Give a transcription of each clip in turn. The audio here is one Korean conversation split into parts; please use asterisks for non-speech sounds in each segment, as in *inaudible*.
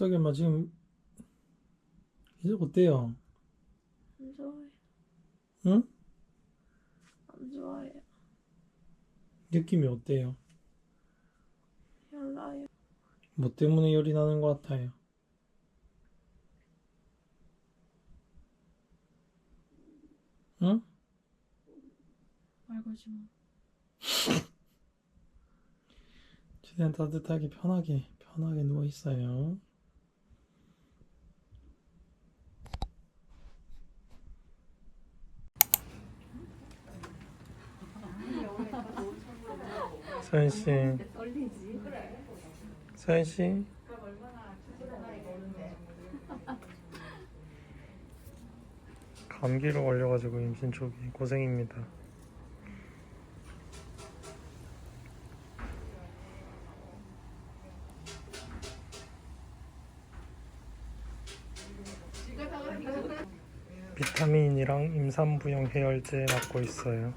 어떻게 막 지금 이제 어때요? 안 좋아요. 응? 안 좋아요. 느낌이 어때요? 열나요. 뭐 때문에 열이 나는 것 같아요? 응? 말 걸지 마. 최대한 따뜻하게 편하게 편하게 누워 있어요. 서현 씨. 서현 씨. 감기로 걸려가지고 임신 초기 고생입니다. 비타민이랑 임산부용 해열제 맞고 있어요.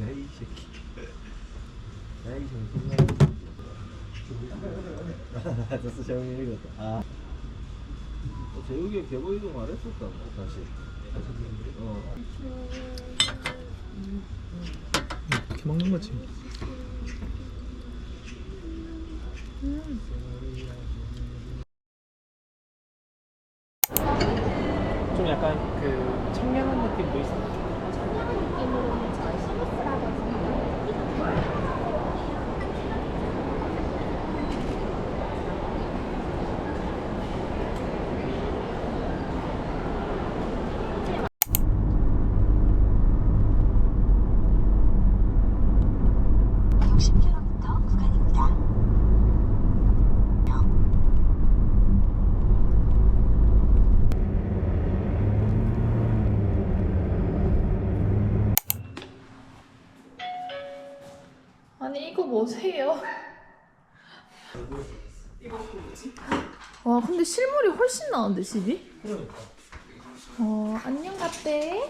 야이 새끼 야이 정신아 됐어 재웅이 읽었다 아 어, 재욱이 개보 이동 안 했었다 다시 어 이렇게 먹는 거지. 좀 약간 그 청량한 느낌도 있어. 느낌으로는 저희 스위스라고 구간입니다. 아니 이거 뭐세요? 와 근데 실물이 훨씬 나은데 집이? 어 안녕 갔대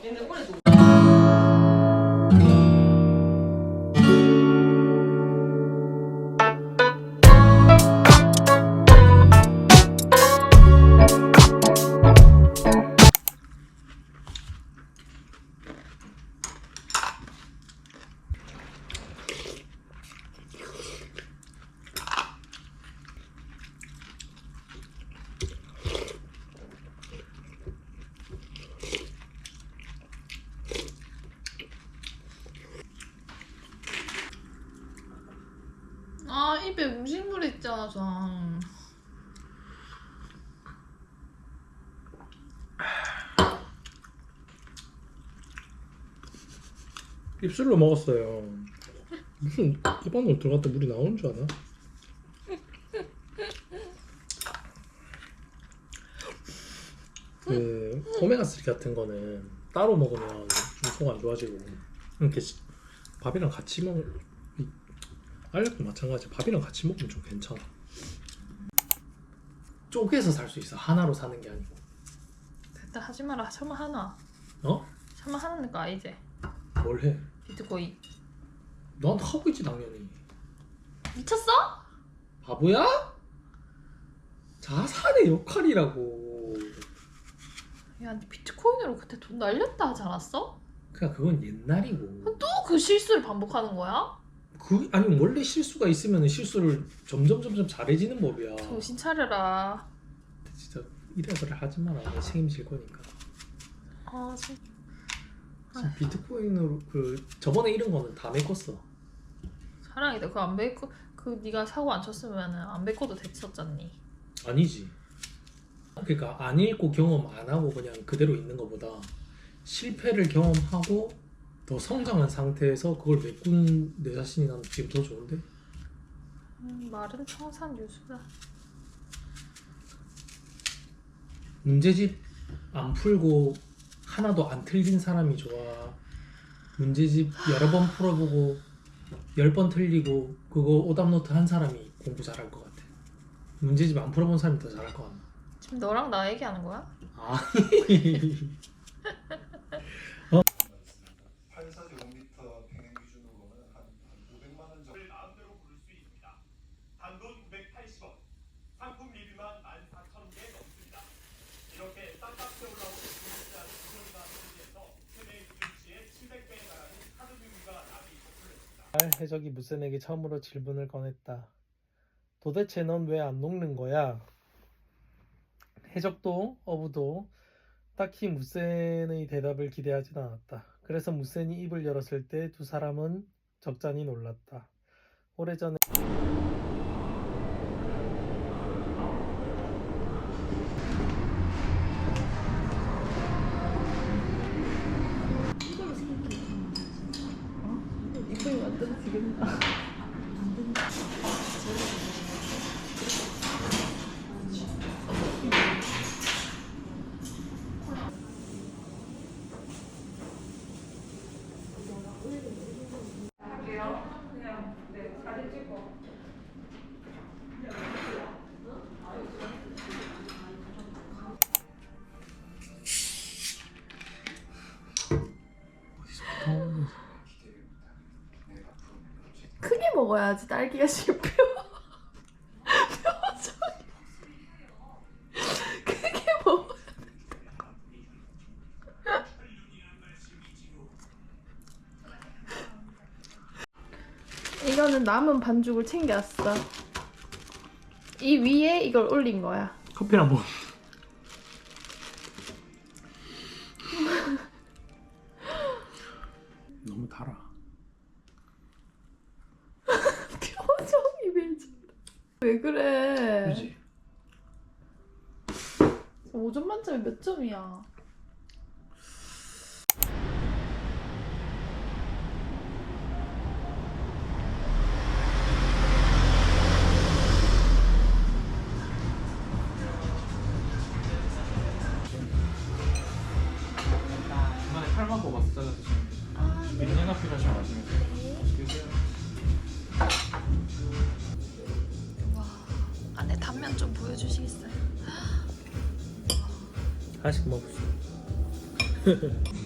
입에 음식물 있잖아 좀 입술로 먹었어요. 무슨 입 안으로 들어갔다 물이 나오는 줄 알아? 그 오메가3 같은 거는 따로 먹으면 속안 좋아지고 이렇게 시- 밥이랑 같이 먹 이- 알약도 마찬가지 밥이랑 같이 먹으면 좀 괜찮아 쪼개서 살 수 있어 하나로 사는 게 아니고 됐다 하지 마라 정말 하나 어? 설마 하는 거 아니지? 뭘 해? 비트코인 넌 하고 있지 당연히. 미쳤어? 바보야? 자산의 역할이라고. 야, 니 비트코인으로 그때 돈 날렸다 하지 않았어? 그냥 그건 옛날이고. 또 그 실수를 반복하는 거야? 그 아니 원래 실수가 있으면 실수를 점점 점점 잘해지는 법이야. 정신 차려라. 진짜 이래서를 하지 마라. 내 책임질 거니까. 아, 진짜. 지금 비트코인으로 그 저번에 이런 거는 다 메꿨어. 사랑이다. 그거 안 베이고 그 네가 사고 안 쳤으면 안 베이고도 됐었잖니. 아니지. 그러니까 안 읽고 경험 안 하고 그냥 그대로 있는 것보다 실패를 경험하고 더 성장한 상태에서 그걸 메꾼 내 자신이 난 지금 더 좋은데? 음, 말은 청산 유수다. 문제집 안 풀고 하나도 안 틀린 사람이 좋아. 문제집 여러 번 풀어보고 열 번 틀리고 그거 오답노트 한 사람이 공부 잘할 것 같아. 문제집 안 풀어본 사람이 더 잘할 것 같아. 지금 너랑 나 얘기하는 거야? 아니. *laughs* 판사 제곱미터 평행 기준으로는 한 500만 원 정도. 마음대로 부를 수 있습니다. 단돈 980원, 상품 리뷰만 14,000개 넘습니다. 이렇게 쌍값에 올라오는 중국자 주소리나 소비에서 세계 기준치의 700배에 달하는 카드 비율과 납이 거슬렸습니다. 해적이 무센에게 처음으로 질문을 꺼냈다. 도대체 넌 왜 안 녹는 거야? 해적도 어부도 딱히 무센의 대답을 기대하진 않았다. 그래서 무센이 입을 열었을 때 두 사람은 적잖이 놀랐다. 오래전에 지겠 먹어야지 딸기가 씹혀. 표정이. 크게 먹어. 이거는 남은 반죽을 챙겼어. 이 위에 이걸 올린 거야. 커피랑 뭐 너무 그래? 그지? 5점 만점에 몇 점이야? 이번에 팔만 뽑아서 잘라 드시면 돼요. 몇년 앞이라 좀 마시면서 드세요. 주시겠어요? 하나씩 먹읍시다. *laughs*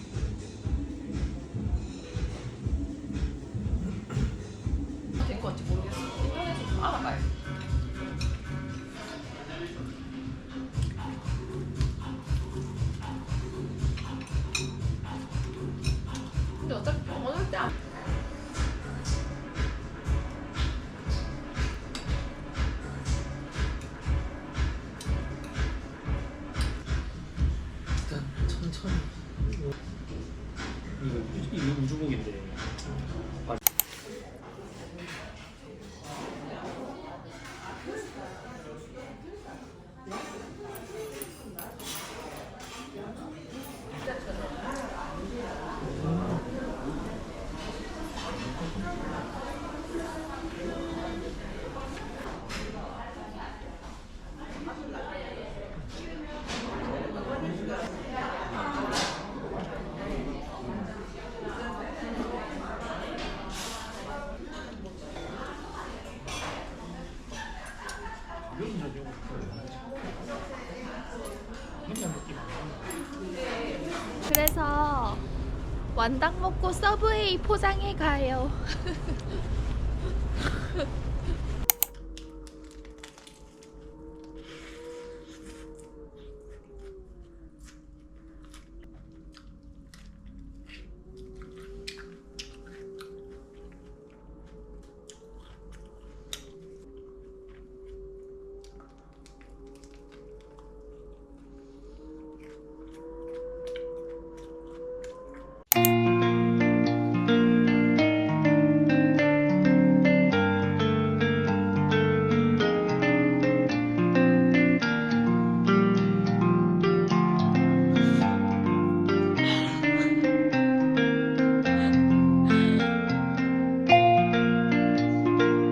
완당 먹고 서브웨이 포장해 가요. *laughs*